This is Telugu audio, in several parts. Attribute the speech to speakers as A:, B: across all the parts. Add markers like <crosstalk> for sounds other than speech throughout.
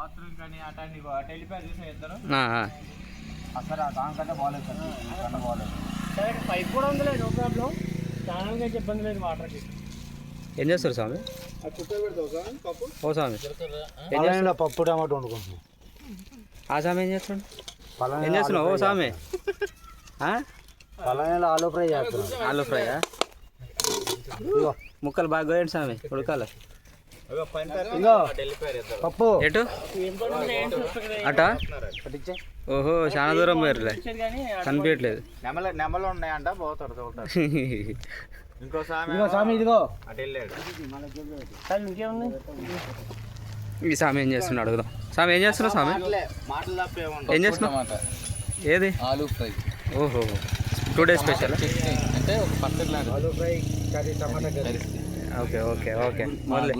A: బాత్రూమ్ కానీ అటండి అటు వెళ్ళిపోయారు చూసిన ఇద్దరు?
B: ఆ, ఆ.
A: అసలు ఆ దానికంటే బాగాలేదు సార్ ఈ కన్నా బాగాలేదు
C: సరే పైప్ కూడా ఉందిలే నో ప్రాబ్లం స్నానానికి అయితే ఇబ్బంది లేదు వాటర్కి
B: ఏం చేస్తారు స్వామి? ఓ స్వామి. ఏం చేస్తారు?
A: పప్పు టమాటో వండుకుంటున్నాం.
B: ఆ స్వామి ఏం చేస్తాడు ఏం చేస్తున్నావు? ఓ స్వామి. ఆ?
A: పలానా ఆలు ఫ్రై చేస్తున్నాం.
B: ఆలు ఫ్రైయా? ముక్కలు బాగా కోయండి స్వామి ఉడకాలి.
A: పప్పు.
B: ఎటు? అటా? ఓహో చాలా దూరం పోయారులే.
C: కానీ
B: కనిపించట్లేదు.
A: నెమల నెమలు ఉన్నాయంట పోతాడు చూడతాడు <laughs> ఇంకో సామి
C: ఇదిగో స్వామి ఇదిగో.
A: అటు వెళ్ళాడు.
C: ఇంకేముంది?
B: ఈ స్వామి ఏం చేస్తున్నాడు? అడుగుదాం. స్వామి ఏం చేస్తున్నావు స్వామి
A: మాటలే మాటలు తప్ప
B: ఏం చేస్తున్నావు? ఏది?
D: ఆలూ ఫ్రై.
B: ఓహో. Two days special?
D: అంటే ఒక లాంటిది.
A: Aloo fry curry tomato curry.
B: Okay okay okay.
A: కదా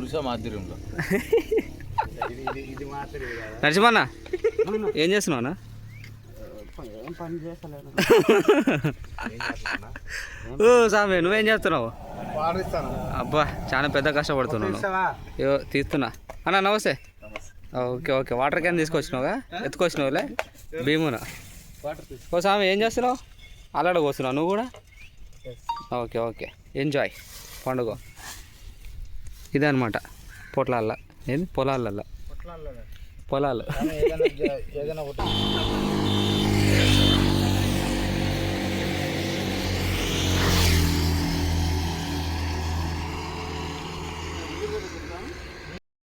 B: నరసింహన్న ఏం
C: చేస్తలేదు
B: ఓ స్వామి నువ్వేం చేస్తున్నావు? అబ్బా చాలా పెద్ద. అయ్యో తీస్తున్నా. అన్న నమస్తే. Okay okay. వాటర్ క్యాన్ తీసుకొచ్చినావుగా? ఎత్తుకొచ్చినావులే? భీమున? ఓ స్వామి ఏం చేస్తున్నావు? అల్లాడ పోస్తున్నావు నువ్వు కూడా? Okay okay. ఎంజాయ్ పండుగ. ఇదే అనమాట పొట్లాల ఏంది? పొలాలల్లా? పొలాలు
A: ఏదైనా